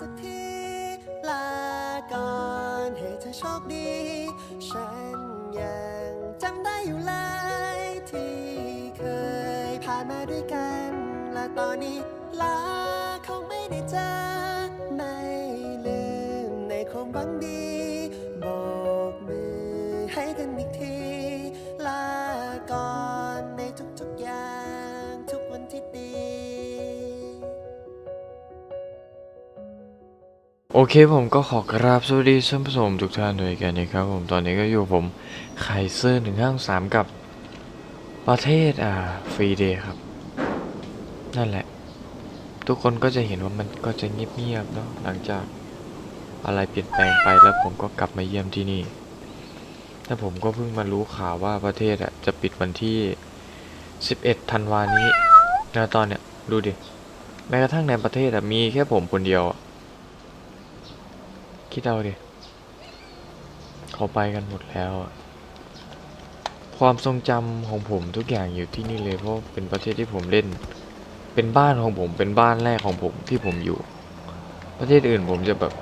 สักทีลาก่อนให้เธอโชคดี ฉันยังจำได้อยู่เลยที่เคยผ่านมาด้วยกัน และตอนนี้ลาคงไม่ได้เจอไม่ลืมในความหวังดี เคผมก็ขอกราบสวัสดีท่านผู้ชมทุกท่านด้วยกันนะครับผมตอนนี้ก็อยู่ผมไคเซอร์หนึ่งห้าสามกับประเทศอ่าฟรีเดย์ครับ นั่นแหละ ทุกคนก็จะเห็นว่ามันก็จะเงียบๆเนาะหลังจากอะไรเปลี่ยนแปลงไปแล้วผมก็กลับมาเยี่ยมที่นี่แต่ผมก็เพิ่งมารู้ข่าวว่าประเทศอะจะปิดวันที่ 11 ธันวานี้แล้วตอนเนี้ยดูดิแม้กระทั่งในประเทศอะมีแค่ผมคนเดียวอะ คิดเอาดิเขาไปกันหมดแล้วอะความทรงจำของผมทุกอย่างอยู่ที่นี่เลยเพราะเป็นประเทศที่ผมเล่น เป็นบ้านของผมเป็นบ้านแรกของผมที่ผมอยู่ ประเทศอื่นผมจะแบบ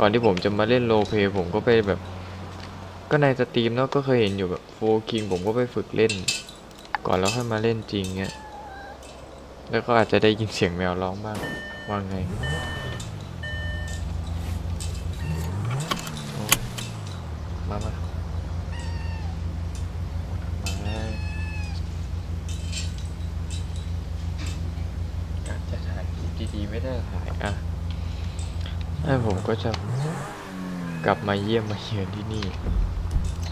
ก่อนที่ผมจะมาเล่นโลเพลย์ผมก็ไปแบบ ก็ในสตรีมเนาะก็เคยเห็นอยู่แบบโฟคิงผมก็ไปฝึกเล่น ก่อนแล้วค่อยมาเล่นจริงเงี้ยแล้วก็อาจจะได้ยินเสียงแมวร้องบ้างว่าไง มามามาอาจจะถ่ายคลิปดีๆไม่ได้ถ่ายอะ แล้วผมก็จะกลับมาเยี่ยมมาเยือนที่นี่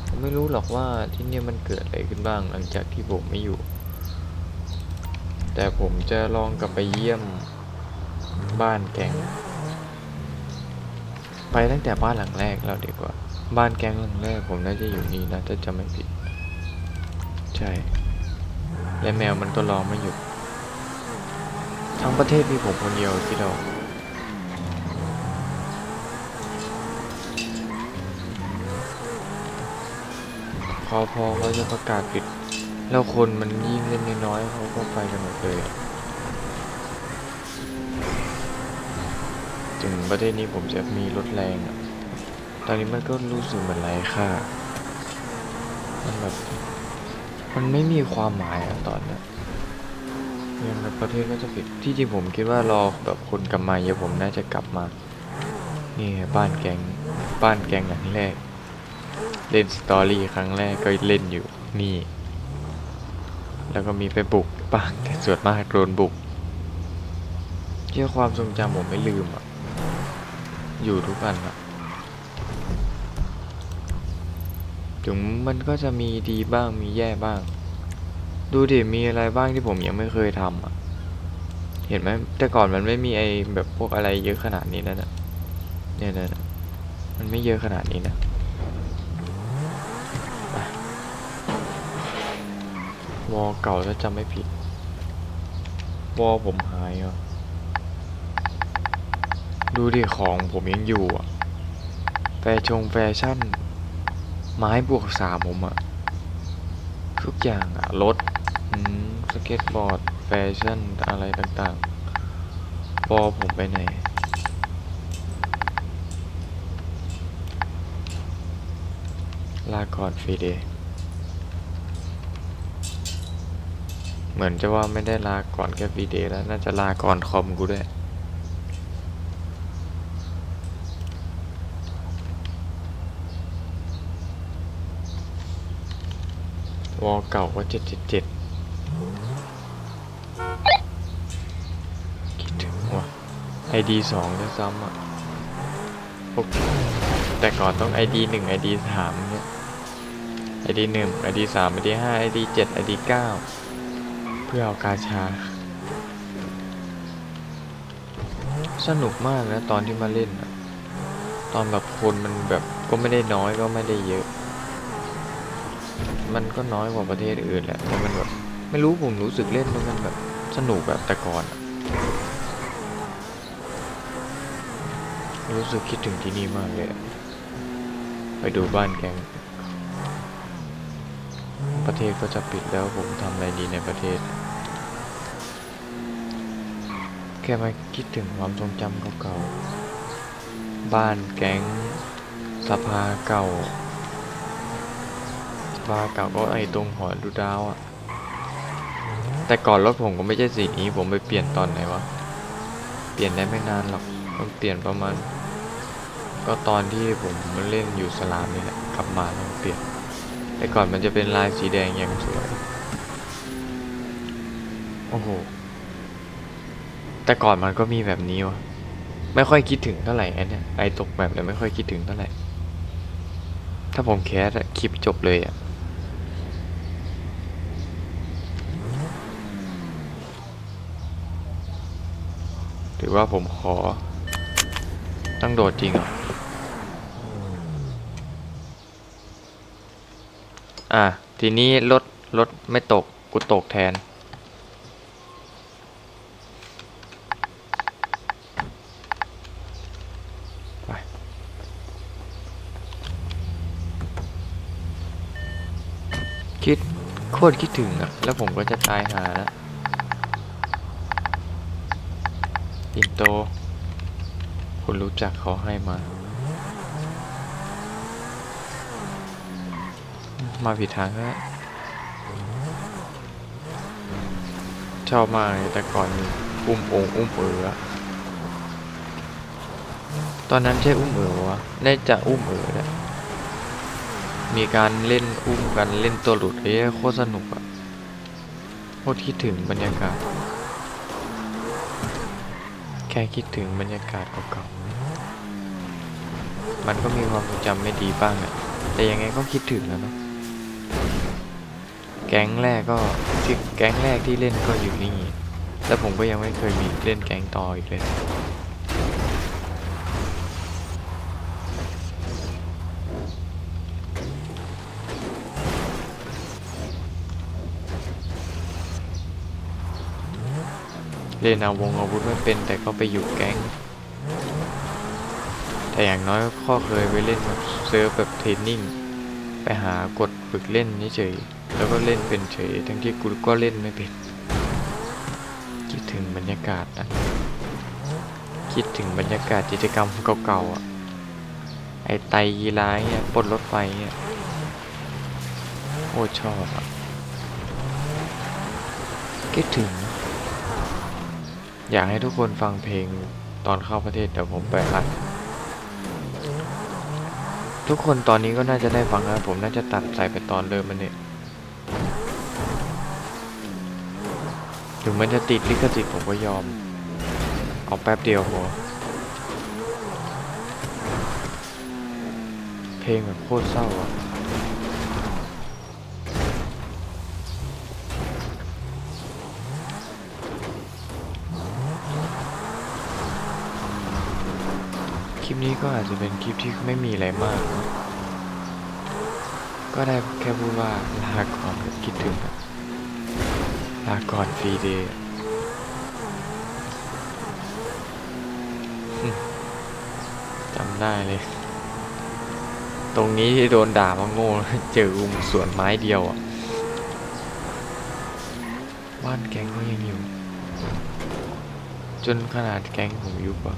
ผมไม่รู้หรอกว่าที่นี่มันเกิดอะไรขึ้นบ้างหลังจากที่ผมไม่อยู่ แต่ผมจะลองกลับไปเยี่ยมบ้านแกงไปตั้งแต่บ้านหลังแรกแล้วดีกว่า บ้านแกงหลังแรกผมน่าจะอยู่นี่นะถ้าจะไม่ผิด ใช่ และแมวมันก็ร้องไม่หยุดทั้งประเทศมีผมคนเดียวที่เรา พอพอเขาจะประกาศปิด แล้วคนมันยิ่งเล่นน้อยๆเขาก็ไปกันหมดเลยถึงประเทศนี้ผมจะมีรถแรงอะตอนนี้มันก็รู้สึกเหมือนไร้ค่า มันแบบ มันไม่มีความหมายอะตอนเนี้ยยังประเทศก็จะปิด ที่จริงผมคิดว่ารอแบบคนกลับมาเยอะผมน่าจะกลับมา นี่บ้านแกง บ้านแกงหลังแรก เล่นสตอรี่ครั้งแรกก็เล่นอยู่นี่ แล้วก็มีไปบุกบ้างแต่ส่วนมากโดนบุกเชื่อความทรงจำผมไม่ลืมอะ อยู่ทุกอันอะ ถึงมันก็จะมีดีบ้างมีแย่บ้าง ดูดิมีอะไรบ้างที่ผมยังไม่เคยทำอะ เห็นไหมแต่ก่อนมันไม่มีไอแบบพวกอะไรเยอะขนาดนี้นะเนี่ยเนี่ยเนี่ยเนี่ยมันไม่เยอะขนาดนี้นะไป วอเก่าถ้าจำไม่ผิด วอผมหายอะ ดูดิของผมยังอยู่อะ แฟชงแฟชั่น ไม้บวกสามผมอะทุกอย่างอะรถสเก็ตบอร์ด แฟชั่น อะไรต่างๆบอผมไปไหนลาก่อนฟรีเดย์ เหมือนจะว่าไม่ได้ลาก่อนแค่ฟรีเดย์แล้ว น่าจะลาก่อนคอมกูด้วย วอลเก่าก็เจ็ดเจ็ดเจ็ดคิดถึงว่ะไอดีสองจะซ้ำอะโอเคแต่ก่อนต้องไอดีหนึ่งไอดีสามเนี่ยไอดีหนึ่งไอดีสามไอดีห้าไอดีเจ็ดไอดีเก้า เพื่อเอากาชา สนุกมากนะตอนที่มาเล่นอะตอนแบบคนมันแบบก็ไม่ได้น้อยก็ไม่ได้เยอะ มันก็น้อยกว่าประเทศอื่นแหละแต่มันแบบไม่รู้ผมรู้สึกเล่นมันแบบสนุกแบบแต่ก่อน รู้สึกคิดถึงที่นี่มากเลย ไปดูบ้านแกง ประเทศก็จะปิดแล้วผมทำอะไรดีในประเทศ แค่มาคิดถึงความทรงจำเก่าๆ บ้านแก๊งสภาเก่าสภาเก่าก็ไอตรงหอดูดาวอะแต่ก่อนรถผมก็ไม่ใช่สีนี้ผมไปเปลี่ยนตอนไหนวะ เปลี่ยนได้ไม่นานหรอกมันเปลี่ยนประมาณ ก็ตอนที่ผมเล่นอยู่สลามนี่แหละกลับมาแล้วเปลี่ยน แต่ก่อนมันจะเป็นลายสีแดงอย่างสวย โอ้โห แต่ก่อนมันก็มีแบบนี้วะ ไม่ค่อยคิดถึงเท่าไหร่ไอ้เนี่ยไอตกแบบเนี่ยไม่ค่อยคิดถึงเท่าไหร่ ถ้าผมแคสคลิปจบเลยอะหรือว่าผมขอ ตั้งโดดจริงเหรอ อะทีนี้รถรถไม่ตกกูตกแทนไปคิดโคตรคิดถึงอะแล้วผมก็จะตายหาแล้วปินโต คุณรู้จักเขาให้มา มาผิดทางแล้วชอบมากเลยแต่ก่อนอุ้มองอุ้มเอ๋อตอนนั้นใช่อุ้มเอ๋อวะน่าจะอุ้มเอ๋อแหละมีการเล่นอุ้มกันเล่นตัวหลุดเอ้ยโคตรสนุกอะโคตรคิดถึงบรรยากาศ แค่คิดถึงบรรยากาศเก่าๆมันก็มีความทรงจำไม่ดีบ้างอะแต่ยังไงก็คิดถึงแล้วเนาะ แก๊งแรกก็ที่แก๊งแรกที่เล่นก็อยู่นี่ แล้วผมก็ยังไม่เคยมีเล่นแก๊งต่ออีกเลยเล่นเอาวงอาวุธไม่เป็นแต่ก็ไปอยู่แก๊ง แต่อย่างน้อยก็เคยไปเล่นแบบเซิร์ฟแบบเทรนนิ่ง ไปหากดฝึกเล่นเฉยๆ แล้วก็เล่นเป็นเฉย ทั้งที่กูก็เล่นไม่เป็น คิดถึงบรรยากาศนะคิดถึงบรรยากาศกิจกรรมเก่าๆอะ ไอไตยีร้ายเนี่ยปลดรถไฟเนี่ยโอ้ชอบอะ คิดถึง อยากให้ทุกคนฟังเพลงตอนเข้าประเทศเดี๋ยวผมไปอัดทุกคนตอนนี้ก็น่าจะได้ฟังแล้วผมน่าจะตัดใส่ไปตอนเริ่มมันเนี่ย ถึงมันจะติดลิขสิทธิ์ผมก็ยอม เอาแป๊บเดียวพอเพลงแบบโคตรเศร้าอะคลิปนี้ก็อาจจะเป็นคลิปที่ไม่มีอะไรมาก ก็ได้แค่พูดว่าลาก่อนคิดถึงอะ ลาก่อนฟรีเดย์จำได้เลย ตรงนี้ที่โดนด่ามาโง่ เจออุ้มสวนไม้เดียวอะ บ้านแก๊งก็ยังอยู่ จนขนาดแก๊งผมยุบอะ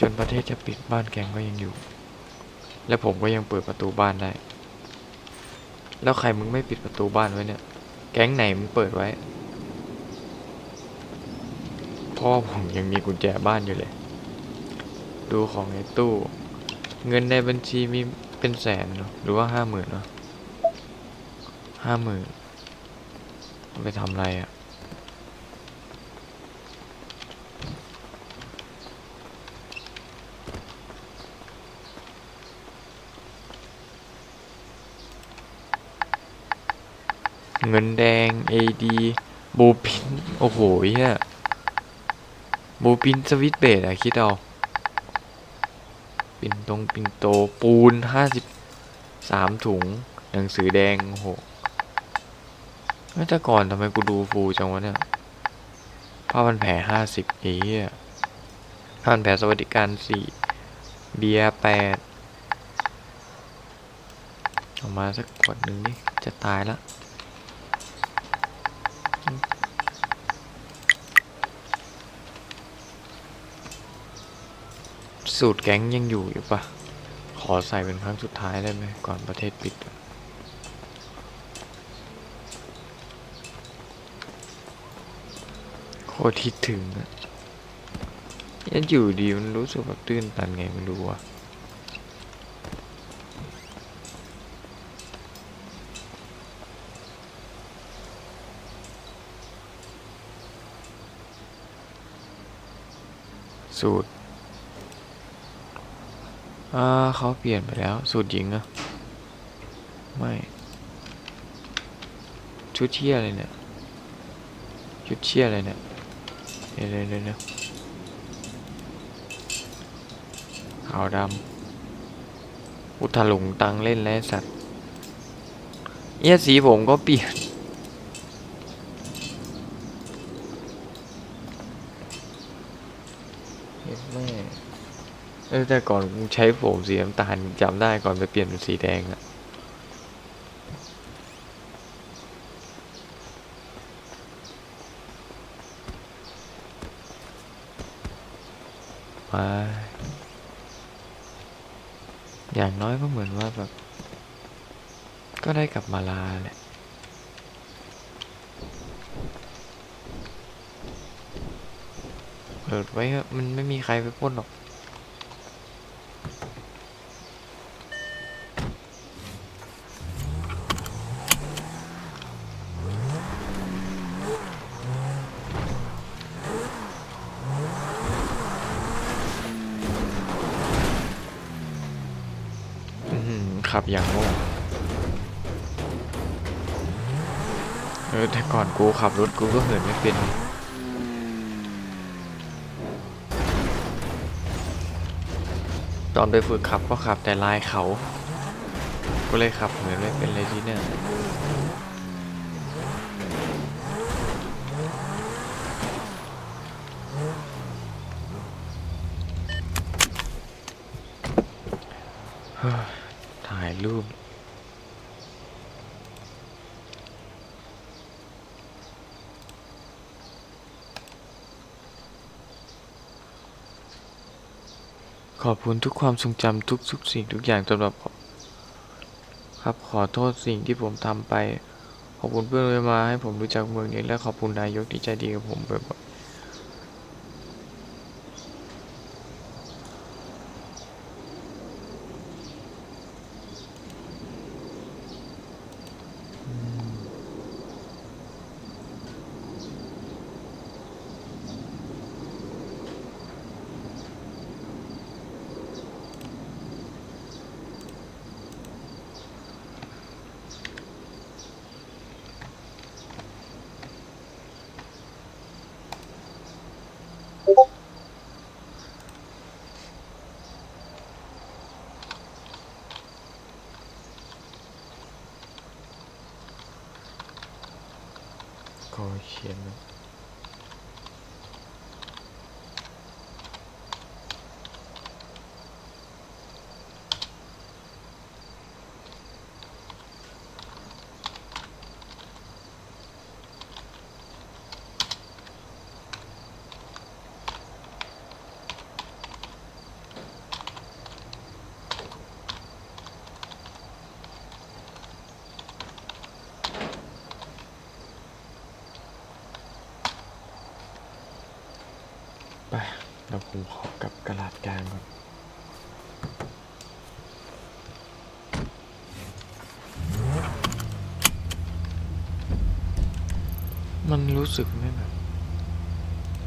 จนประเทศจะปิดบ้านแกงก็ยังอยู่ และผมก็ยังเปิดประตูบ้านได้ แล้วใครมึงไม่ปิดประตูบ้านไว้เนี่ย แก๊งไหนมึงเปิดไว้ พ่อผมยังมีกุญแจบ้านอยู่เลย ดูของในตู้ เงินในบัญชีมีเป็นแสนเหรอหรือว่าห้าหมื่นเนาะห้าหมื่นไปทำอะไรอะ่ะ เงินแดง AD บูปิน โอ้โหเฮียบูปินสวิตเบสอะคิดเอา ปินตรงปินโตปูนห้าสิบสามถุง หนังสือแดง โอ้โหแล้วแต่ก่อนทำไมกูดูฟูจังวะเนี่ยผ้าพันแผลห้าสิบเฮียผ้าพันแผลสวัสดิการสี่เบียร์แปดเอามาสักขวดหนึ่งนี่จะตายละ สูตรแก๊งยังอยู่อยู่ปะขอใส่เป็นครั้งสุดท้ายได้ไหมก่อนประเทศปิด โคตรคิดถึงอะยังอยู่ดีมันรู้สึกแบบตื้นตันไงไม่รู้อะสูตร อ่าเขาเปลี่ยนไปแล้ว สูตรหญิงอะไม่ ชุดเชี่ยอะไรเนี่ย ชุดเชี่ยอะไรเนี่ยเดี๋ยวเดี๋ยวเดี๋ยวเดี๋ยวขาวดำอุทะลุงตังเล่นแล้วสัตว์เอี้ยสีผมก็เปลี่ยน เฮ็ดแม่ เออแต่ก่อนใช้ผมสีน้ำตาลจำได้ก่อนไปเปลี่ยนเป็นสีแดงอะไปอย่างน้อยก็เหมือนว่าแบบ ก็ได้กลับมาลาแหละเปิดไว้เถอะมันไม่มีใครไปป้นหรอก ขับอย่างโง่เออแต่ก่อนกูขับรถกูก็เหินไม่เป็นตอนไปฝึกขับก็ขับแต่ลายเขา ก็เลยขับเหมือนไม่เป็นเลยทีเนี่ยเฮ้ยถ่ายรูป ขอบคุณทุกความทรงจำทุกทุกสิ่งทุกอย่างสำหรับครับขอโทษสิ่งที่ผมทำไป ขอบคุณเพื่อนที่มาให้ผมรู้จักเมืองนี้และขอบคุณนายกที่ใจดีกับผมบ่อย ดี๋ยวผมขอกลับกระดาษกลางก่อนมันรู้สึกไม่แบบ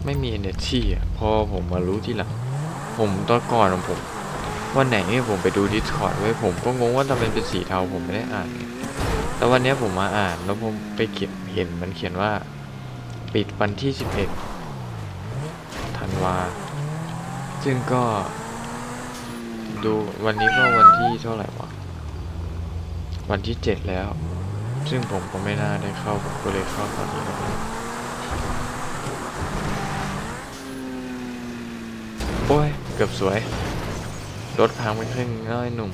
ไม่มี energy อะพอผมมารู้ทีหลังผมตอนก่อนของผมวันไหนเนี่ยผมไปดู Discord ไว้ผมก็งงว่าทำไมเป็นสีเทาผมไม่ได้อ่าน แต่วันนี้ผมมาอ่านแล้วผมไปเขียนเห็นมันเขียนว่า ปิดวันที่ 11ธันวา ซึ่งก็ ดูวันนี้ก็วันที่เท่าไหร่วะ วันที่7แล้ว ซึ่งผมก็ไม่น่าได้เข้าผมก็เลยเข้าตอนนี้แล้วกันโอ้ย เกือบสวย รถพังไปครึ่งน้อยหนุ่ม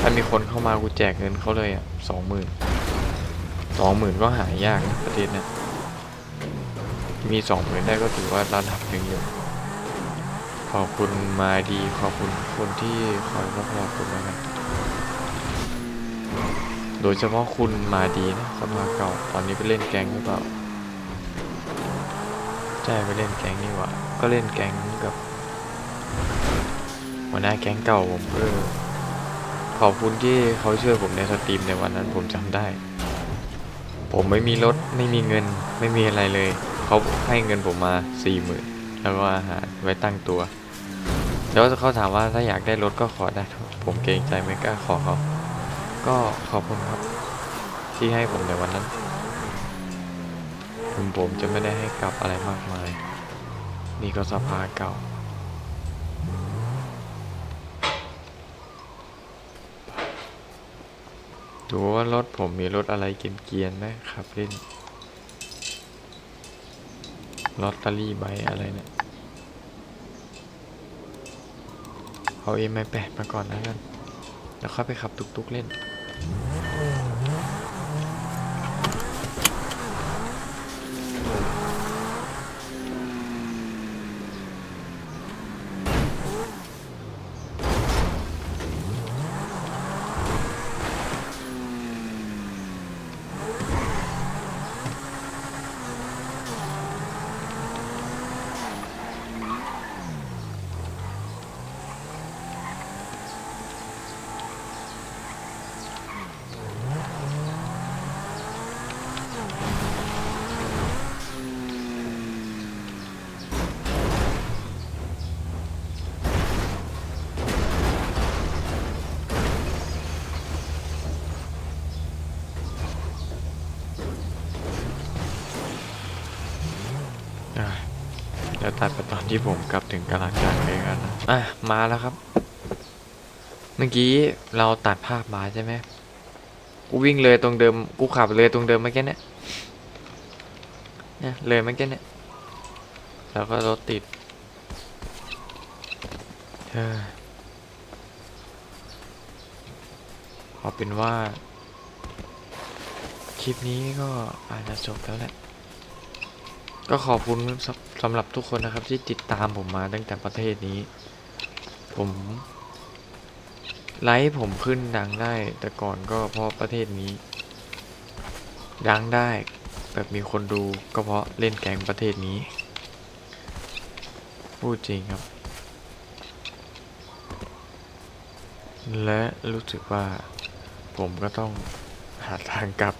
ถ้ามีคนเข้ามากูแจกเงินเขาเลยอะสองหมื่น สองหมื่นก็หายากนะประเทศเนี้ยมีสองหมื่นได้ก็ถือว่าระดับหนึ่งอยู่ขอบคุณมาดีขอบคุณคนที่คอยรับรองคุณแล้วกันโดยเฉพาะคุณมาดีนะสภาเก่าตอนนี้ไปเล่นแก๊งหรือเปล่าใช่ไปเล่นแก๊งนี่ว่าก็เล่นแก๊งกับหัวหน้าแก๊งเก่าผมเออขอบคุณที่เขาช่วยผมในสตรีมในวันนั้นผมจำได้ ผมไม่มีรถไม่มีเงินไม่มีอะไรเลย เขาให้เงินผมมาสี่หมื่นแล้วก็อาหารไว้ตั้งตัว แล้วเขาถามว่าถ้าอยากได้รถก็ขอได้ ผมเกรงใจไม่กล้าขอเขา ก็ขอบคุณครับ ที่ให้ผมในวันนั้นถึงผมจะไม่ได้ให้กลับอะไรมากมาย นี่ก็สภาเก่า ดูว่ารถผมมีรถอะไรเกียนๆไหมครับเล่นลอตเตอรี่ใบอะไรเนี่ยเอาเอ็มไอแปดมาก่อนแล้วกัน แล้วค่อยไปขับตุกๆเล่น อะเดี๋ยวตัดไปตอน ที่ผมกลับถึงกาลาจักรเลยกันนะอะมาแล้วครับ เมื่อกี้เราตัดภาพมาใช่ไหมกูวิ่งเลยตรงเดิมกูขับเลยตรงเดิมเมื่อกี้เนี่ยเนี่ยเลยเมื่อกี้เนี่ยแล้วก็รถติดเฮ้ยเอาเป็นว่า คลิปนี้ก็อาจจะจบแล้วแหละ ก็ขอบคุณสสำหรับทุกคนนะครับที่ติดตามผมมาตั้งแต่ประเทศนี้ ผมไลฟ์ผมขึ้นดังได้ แต่ก่อนก็เพราะประเทศนี้ ดังได้แบบมีคนดูก็เพราะเล่นแกงประเทศนี้ พูดจริงครับ และรู้สึกว่าผมก็ต้องหาทางกลับ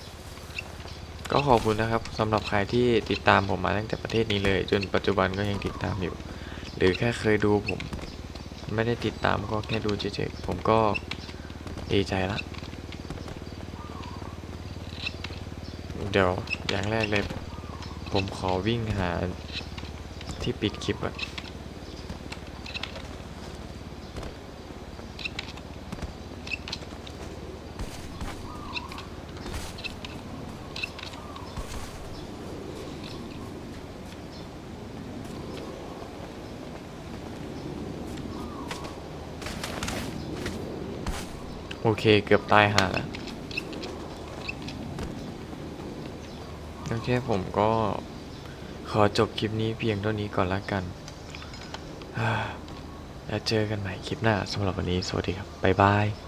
ก็ขอบคุณนะครับสำหรับใครที่ติดตามผมมาตั้งแต่ประเทศนี้เลย จนปัจจุบันก็ยังติดตามอยู่ หรือแค่เคยดูผม ไม่ได้ติดตามก็แค่ดูเฉยๆผมก็ดีใจละเดี๋ยวอย่างแรกเลย ผมขอวิ่งหาที่ปิดคลิปก่อน โอเคเกือบตายหาแล้วโอเคผมก็ขอจบคลิปนี้เพียงเท่านี้ก่อนละกัน แล้วเจอกันใหม่คลิปหน้าสำหรับวันนี้ สวัสดีครับ บ๊ายบาย